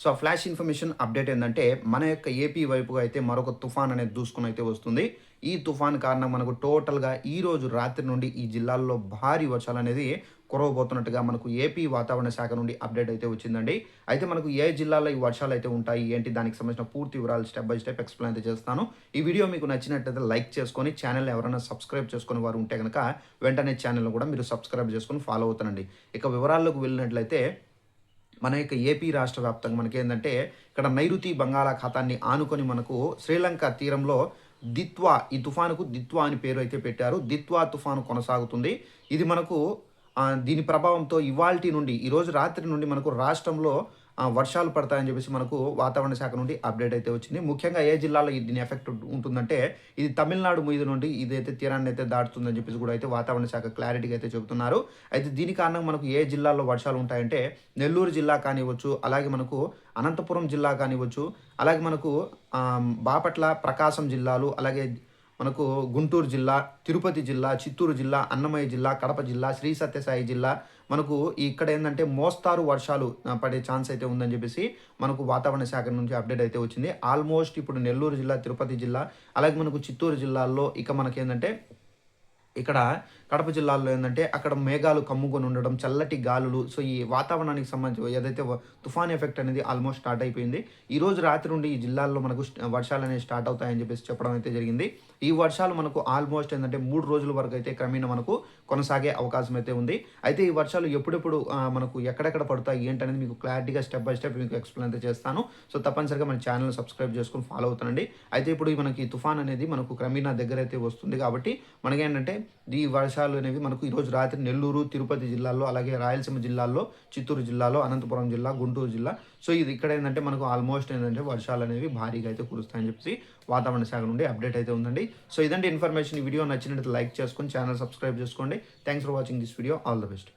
So ఆ flash information update ఏంటంటే మన యొక్క ఏపీ వైపుగా అయితే మరొక తుఫాన్ అనేది దూసుకుని అయితే వస్తుంది. ఈ తుఫాన్ కారణం మనకు టోటల్గా ఈ రోజు రాత్రి నుండి ఈ జిల్లాల్లో భారీ వర్షాలు అనేది కురవబోతున్నట్టుగా మనకు ఏపీ వాతావరణ శాఖ నుండి అప్డేట్ అయితే వచ్చిందండి. అయితే మనకు ఏ జిల్లాలో ఈ వర్షాలు అయితే ఉంటాయి ఏంటి దానికి సంబంధించిన పూర్తి వివరాలు స్టెప్ బై స్టెప్ ఎక్స్ప్లెయిన్ అయితే చేస్తాను. ఈ వీడియో మీకు నచ్చినట్లయితే లైక్ చేసుకొని ఛానల్ ఎవరైనా సబ్స్క్రైబ్ చేసుకుని వారు ఉంటే కనుక వెంటనే ఛానల్ కూడా మీరు సబ్స్క్రైబ్ చేసుకొని ఫాలో అవుతానండి. ఇక వివరాల్లోకి వెళ్ళినట్లయితే మన యొక్క ఏపీ రాష్ట్ర వ్యాప్తంగా మనకి ఏంటంటే ఇక్కడ నైరుతి బంగాళాఖాతాన్ని ఆనుకొని మనకు శ్రీలంక తీరంలో దిత్వా ఈ తుఫానుకు దిత్వా అని పేరు అయితే పెట్టారు. దిత్వా తుఫాను కొనసాగుతుంది. ఇది మనకు దీని ప్రభావంతో ఇవాల్టి నుండి ఈరోజు రాత్రి నుండి మనకు రాష్ట్రంలో వర్షాలు పడతాయని చెప్పేసి మనకు వాతావరణ శాఖ నుండి అప్డేట్ అయితే వచ్చింది. ముఖ్యంగా ఏ జిల్లాలో దీని ఎఫెక్ట్ ఉంటుందంటే ఇది తమిళనాడు మీద నుండి ఇదైతే తీరాన్ని అయితే దాటుతుందని చెప్పేసి కూడా అయితే వాతావరణ శాఖ క్లారిటీగా అయితే చెబుతున్నారు. అయితే దీని కారణంగా మనకు ఏ జిల్లాల్లో వర్షాలు ఉంటాయంటే నెల్లూరు జిల్లా కానివ్వచ్చు అలాగే మనకు అనంతపురం జిల్లా కానివ్వచ్చు అలాగే మనకు బాపట్ల ప్రకాశం జిల్లాలు అలాగే మనకు గుంటూరు జిల్లా తిరుపతి జిల్లా చిత్తూరు జిల్లా అన్నమయ్య జిల్లా కడప జిల్లా శ్రీ సత్యసాయి జిల్లా మనకు ఇక్కడ ఏంటంటే మోస్తారు వర్షాలు పడే ఛాన్స్ అయితే ఉందని చెప్పేసి మనకు వాతావరణ శాఖ నుంచి అప్డేట్ అయితే వచ్చింది. ఆల్మోస్ట్ ఇప్పుడు నెల్లూరు జిల్లా తిరుపతి జిల్లా అలాగే మనకు చిత్తూరు జిల్లాల్లో ఇక మనకి ఏంటంటే ఇక్కడ కడప జిల్లాలో ఏంటంటే అక్కడ మేఘాలు కమ్ముకొని ఉండడం చల్లటి గాలులు. సో ఈ వాతావరణానికి సంబంధించి ఏదైతే తుఫాన్ ఎఫెక్ట్ అనేది ఆల్మోస్ట్ స్టార్ట్ అయిపోయింది. ఈ రోజు రాత్రి నుండి ఈ జిల్లాల్లో మనకు వర్షాలు అనేవి స్టార్ట్ అవుతాయని చెప్పేసి చెప్పడం అయితే జరిగింది. ఈ వర్షాలు మనకు ఆల్మోస్ట్ ఏంటంటే మూడు రోజుల వరకు అయితే క్రమేణా మనకు కొనసాగే అవకాశం అయితే ఉంది. అయితే ఈ వర్షాలు ఎప్పుడెప్పుడు మనకు ఎక్కడెక్కడ పడతాయి ఏంటనేది మీకు క్లారిటీగా స్టెప్ బై స్టెప్ మీకు ఎక్స్ప్లెయిన్ అయితే చేస్తాను. సో తప్పనిసరిగా మన ఛానల్ సబ్స్క్రైబ్ చేసుకొని ఫాలో అవుతానండి అయితే ఇప్పుడు మనకి తుఫాన్ అనేది మనకు క్రమేణా దగ్గర అయితే వస్తుంది కాబట్టి మనకేంటంటే ఈ వర్షాలు అనేవి మనకు ఈరోజు రాత్రి నెల్లూరు తిరుపతి జిల్లాల్లో అలాగే రాయలసీమ జిల్లాల్లో చిత్తూరు జిల్లాలో అనంతపురం జిల్లా గుంటూరు జిల్లా. సో ఇది ఇక్కడ ఏంటంటే మనకు ఆల్మోస్ట్ ఏంటంటే వర్షాలు అనేవి భారీగా అయితే కురుస్తాయని చెప్పేసి వాతావరణ శాఖ నుండి అప్డేట్ అయితే ఉందండి. సో ఇదంటే ఇన్ఫర్మేషన్ ఈ వీడియో నచ్చినట్టు లైక్ చేసుకొని ఛానల్ సబ్స్క్రైబ్ చేసుకోండి. Thanks for watching this video. All the best.